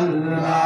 আল্লাহ।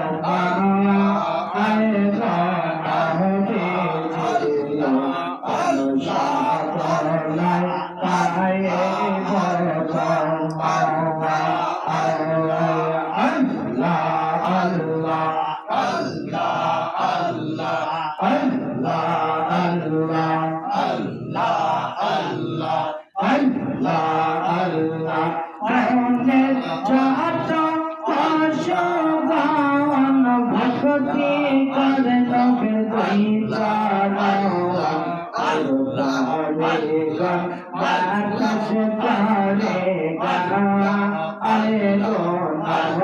I.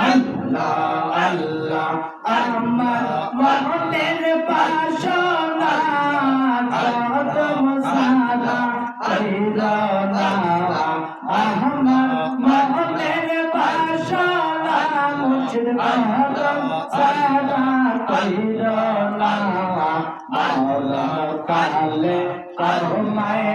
আল্লাহ আল্লাহ আমার মনের বাসনা আদম সালা আল্লাহ আমার মনের বাসনা মুঝে আদম সালা আল্লাহ মাওলা কালে করমায়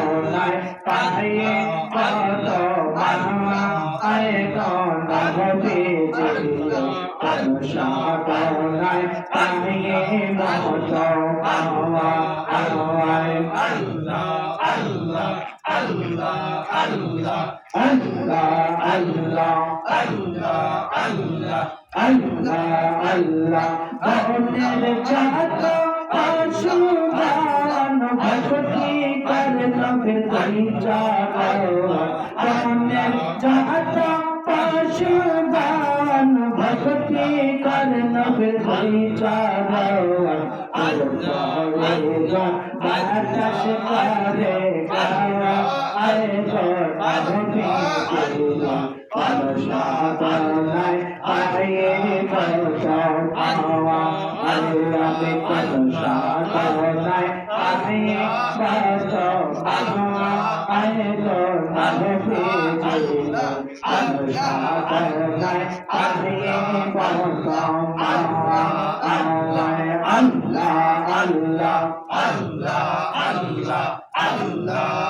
সাগরায় পানিয়ে বন্ধ পাওয়া আরে কোন নবী জিয়া কত সাগরায় পানিয়ে বন্ধ পাওয়া আল্লাহ আল্লাহ আল্লাহ আল্লাহ আল্লাহ আল্লাহ আল্লাহ মনের চাঁদ অসুগান ভক্তি করে তবে তাই জানে চাহতা পাশুদান ভক্তি কর্ণ ভাই চাহা বাতাস করে আয় তো আধুনিক আল্লাহ আল্লাহ আরে বলসা আল্লাহ আল্লাহ বলসা আল্লাহ আরে বলসা আল্লাহ আরে বলসা আল্লাহ আল্লাহ আরে বলসা আল্লাহ আল্লাহ আল্লাহ আল্লাহ আল্লাহ আল্লাহ আল্লাহ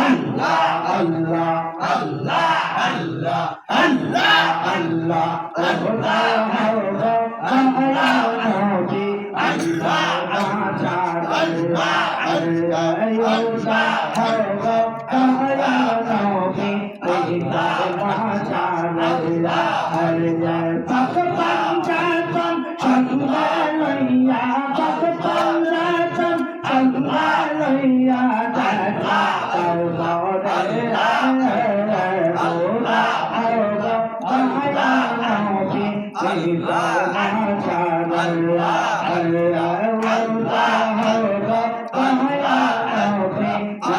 আল্লাহ আল্লাহ আল্লাহ আল্লাহ আল্লাহ আল্লাহ আল্লাহ আল্লাহ নবী আল্লাহ আল্লাহ আল্লাহ আল্লাহ আল্লাহ আল্লাহ নবী আল্লাহ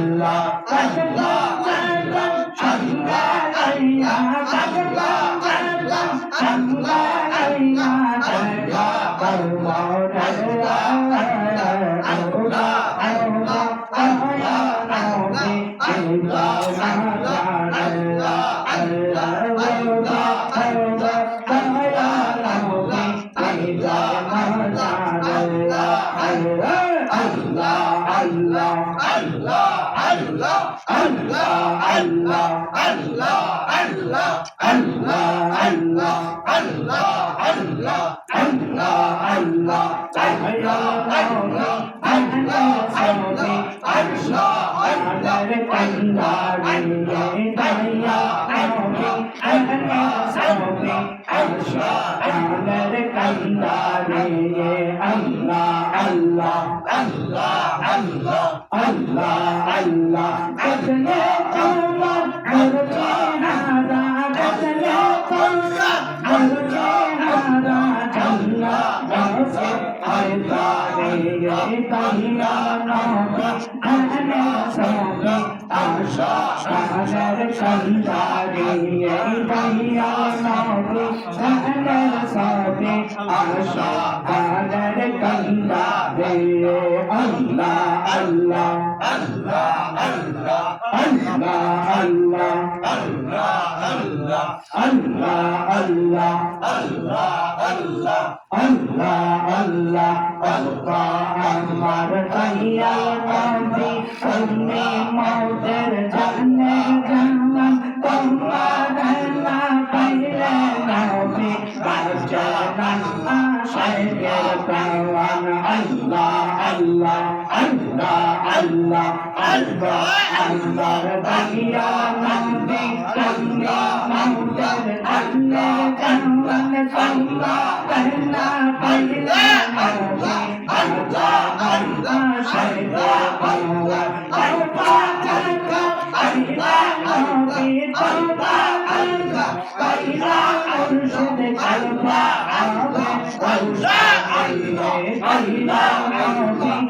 Love. Nabi Ane Sabi Asha Shanar Kanda Re Allah Allah আল্লাহ আল্লাহ Allah Allah আল্লাহ আল্লাহ Allah Allah আল্লাহ আল্লাহ Allah Allah Allah আমার ভাইয়া নবী তুমি আল্লাহ আল্লাহ আল্লাহ আল্লাহ মুর্শিদ কালবা আবে আল্লাহ আল্লাহ আল্লাহ নবী আল্লাহ সাবি আল্লাহ আল্লাহ আল্লাহ আল্লাহ আল্লাহ আল্লাহ আল্লাহ আল্লাহ আল্লাহ আল্লাহ আল্লাহ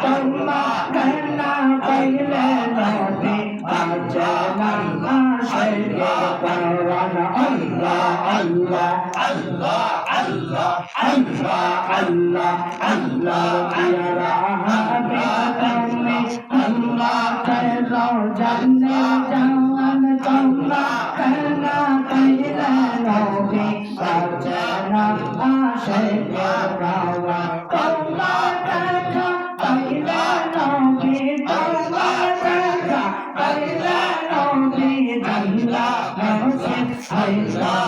তোমা কন্যা কইলে নবী আজমান মাশাইয়া পরওয়ান আল্লাহ আল্লাহ আল্লাহ আল্লাহ আল্লাহ আল্লাহ আল্লাহ ইয়া রাহাবি তুমি আল্লাহ তাইলাও জান্না জান্নাত তোমা কন্যা কইলে নবী আজমান মাশাইয়া আল্লাহ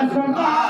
life from my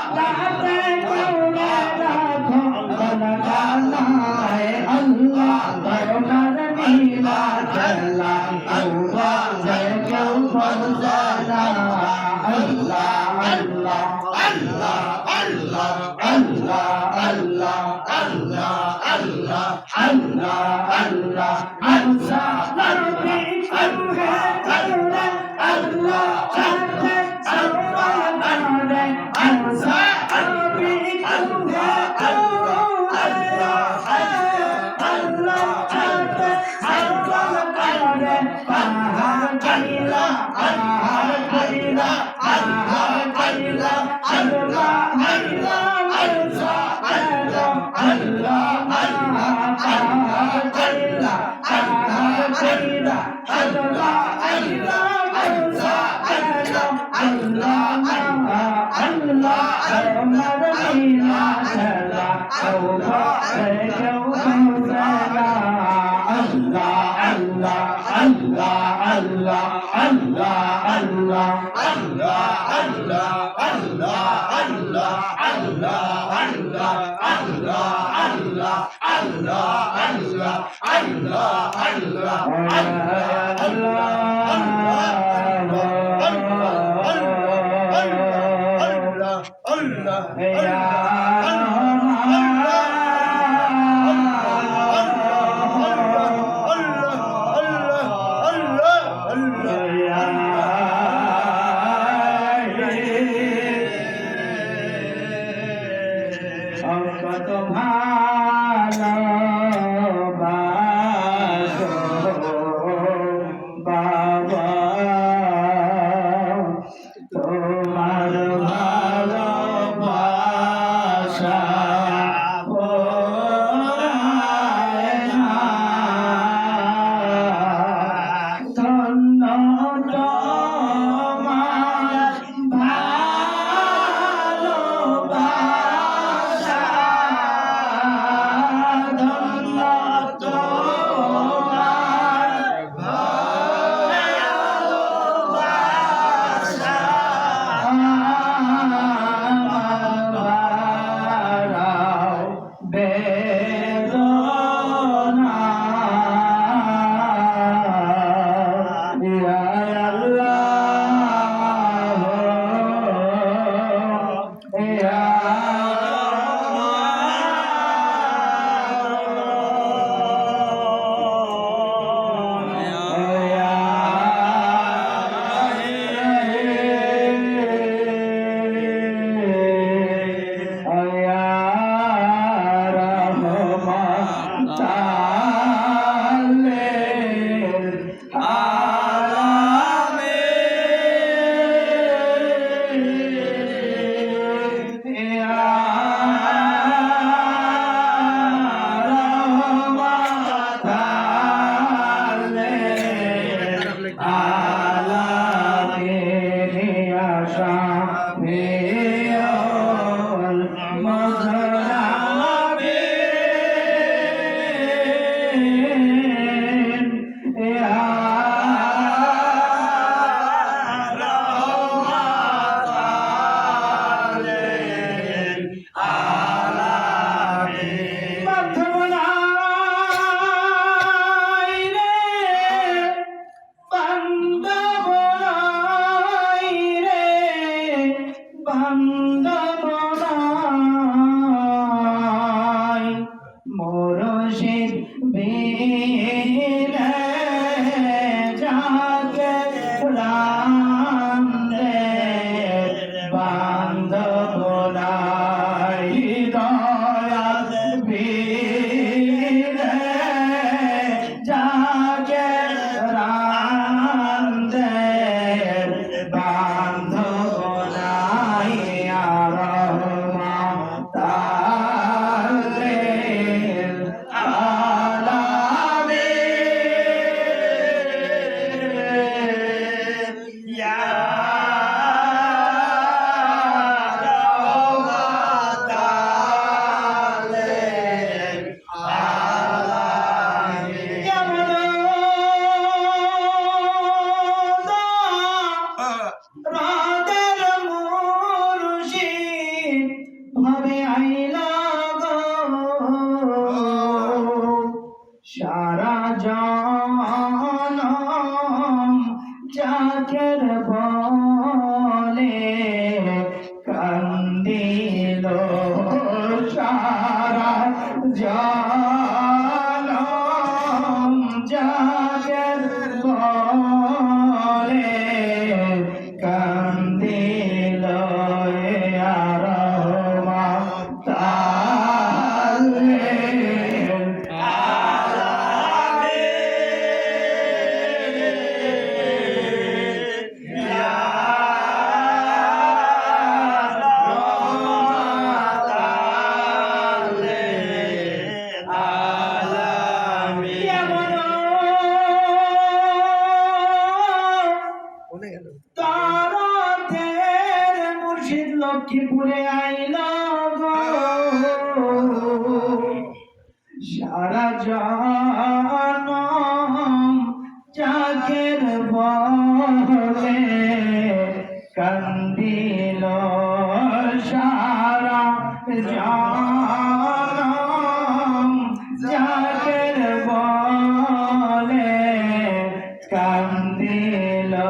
কান্দিলা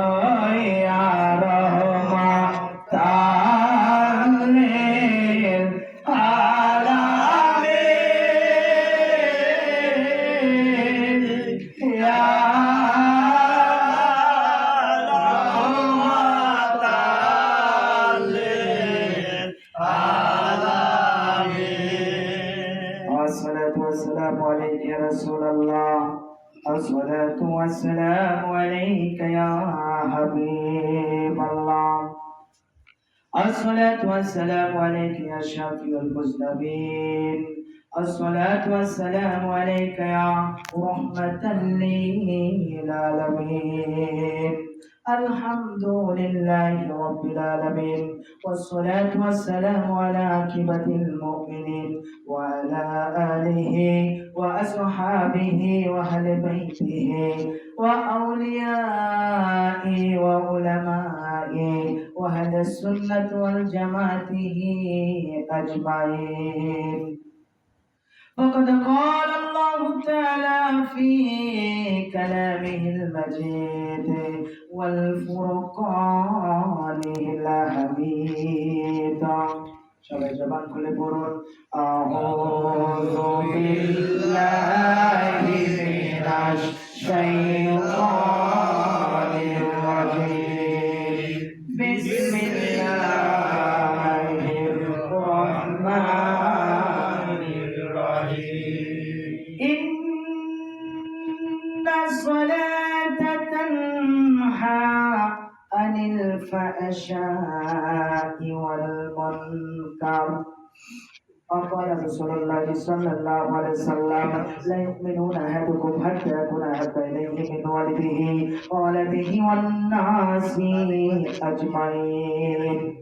والسلام عليك يا شافي المذنبين الصلاة والسلام عليك يا رحمة للعالمين. الحمد لله رب العالمين. والصلاة والسلام على عاقبة المؤمنين وعلى آله وأصحابه وأهل بيته وأوليائه وعلمائه وأهل السنة والجماعة أجمعين وقد قال الله تعالى في كلامه المجيد والفرقان الحميد সবাই জবান খুলে পড়ুন আউযু لا يؤمنون احدكم حتى يكون احب اليه من والده وولده والناس اجمعين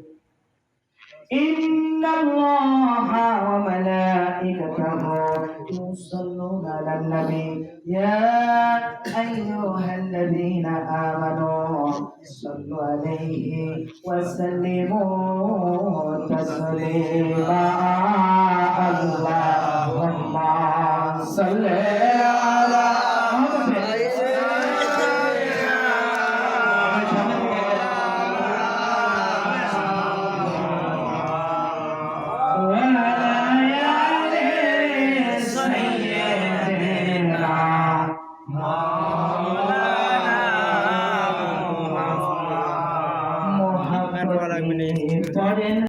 إن الله وملائكته يصلون على النبي يا أيها الذين آمنوا صلوا عليه وسلموا تسليما اللهم صل على